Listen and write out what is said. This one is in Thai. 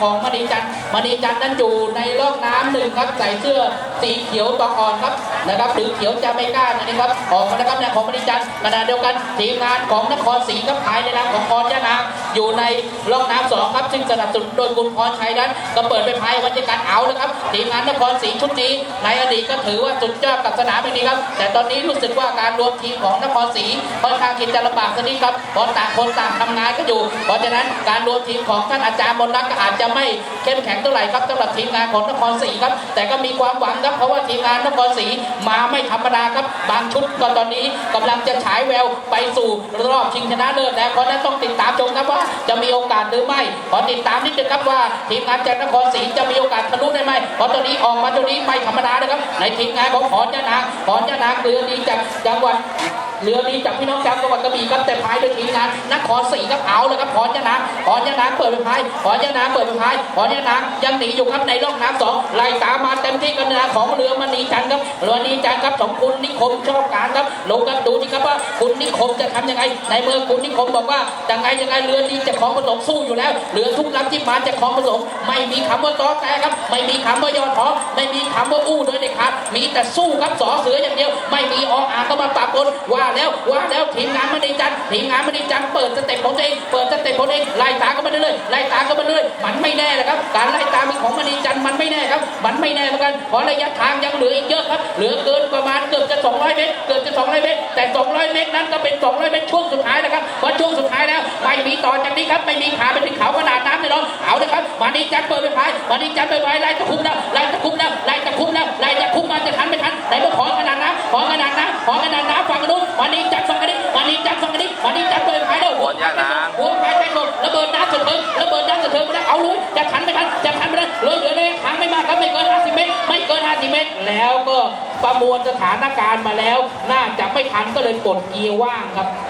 ของมณีจันทร์มณีจันทร์นั้นอยู่ในร่องน้ำหนึ่งครับใส่เสื้อสีเขียวตองอ่อนครับนะครับหรือเขียวจะไม่กล้านะครับออกมานะครับเนี่ยของมณีจันทร์ขณะเดียวกันทีมงานของนครศรีครับภายในนามของกรยะนาง อยู่ในร่องน้ำสองครับ ซึ่งสนับสนุนโดยคุณพรชัยนั้น ก็เปิดไปพายบรรยากาศเอาแล้วครับทีมงานนครศรีชุดนี้ในอดีตก็ถือว่าสุดยอดกับสนามแห่งนี้ครับ แต่ตอนนี้รู้สึกว่าการรวมทีมของนครศรีค่อนข้างที่จะลำบากสักนิดครับเพราะต่างคนต่างทำงานก็อยู่ เพราะฉะนั้นการรวมทีมของท่านอาจารย์มนรักก็อาจจะไม่เข้มแข็งเท่าไหร่ครับสำหรับทีมงานของนครศรีครับ แต่ก็มีความหวังครับเพราะว่าทีมงานนครศรีมาไม่ธรรมดาครับ บางชุดก็ตอนนี้กำลังจะฉายแววไปสู่รอบชิงชนะเลิศแล้วเพราะฉะนั้นต้องติดตามชมครับว่าจะมีโอกาสหรือไม่ขอติดตามนิดนึงครับว่า ทีมงานจากนครศรีจะมีโอกาสทะลุได้ไหมเพราะตอนนี้ออกมาตอนนี้ไม่ธรรมดานะครับ ในทีมงานของขอนยานางขอนยานางเรือดีจากจังหวัด เรือดีจากพี่น้องชาวจังหวัดกระบี่ครับแต่พายโดยทีมงานนครศรีครับเอาเลยครับพรยะนางพรยะนางเปิดไปพายพรยะนางเปิดไปพายพรยะนางยังหนีอยู่ครับในร่องน้ำสองไล่ตามมาเต็มที่กันนะของเรือมณีจันทร์ครับเรือมณีจันทร์ครับของคุณนิคมชอบการครับลงกันดูนี่ครับว่าคุณนิคมจะทำยังไง ในเมื่อคุณนิคมบอกว่ายังไงยังไงเรือดีจะของผสมสู้อยู่แล้วเรือทุกลำที่มาจะของผสมไม่มีคำว่าต้อแต่ครับ ไม่มีคำว่ายอท้อไม่มีคำว่าอู้โดยเด็ดขาดมีแต่สู้ครับสอเสืออย่างเดียว ไม่มีออ่างก็มาปะปนว่าแล้วว่าแล้วทีมงานมณีจันทีมงานมณีจันเปิดสเต็ปของตัวเองเปิดสเต็ปของตัวเองไล่ตากันมาเรื่อยไล่ตากันมาเรื่อยมันไม่แน่นะครับการไล่ตามของมณีจันมันไม่แน่ครับ มันไม่แน่เหมือนกันเพราะระยะทางยังเหลืออีกเยอะครับเหลือเกินประมาณเกือบจะ 200 เมตรเกือบจะ 200 เมตร แต่ 200 เมตรนั้นก็เป็น 200 เมตรช่วงสุดท้ายนะครับเพราะช่วงสุดท้ายแล้วไม่มีต่อจากนี้ครับไม่มีขาไปถึงเขาขนาดน้ำแน่นอนเอาเลยครับมานีจันเปิดไปพายมานีจันทร์ไปพายไล่ตะคุ่มแล้วไล่ตะคุ่มแล้วไล่ตะคุ่มแล้วไล่ตะคุ่มมาจะทันไม่ทันไหนก็ขอขนาดน้ำขอขนาดน้ำขอขนาดน้ำ ฝั่งนู้นมานีจันทร์ฝั่งนี้มานีจันทร์ฝั่งนี้มานีจันทร์เปิดไปพายแล้วพรยะนางหัวพายไปหมดระเบิดน้ำสะเทิงระเบิดน้ำสะเทิงไปแล้วเอาเลยจะทันไม่ทันจะทันไม่ทันเลยเหลือเลยทางไม่มากครับไม่เกิน50เมตรไม่เกิน50เมตรแล้วก็ประมวลสถานการณ์มาแล้ว น่าจะไม่ทันก็เลยกดเกียร์ว่างครับ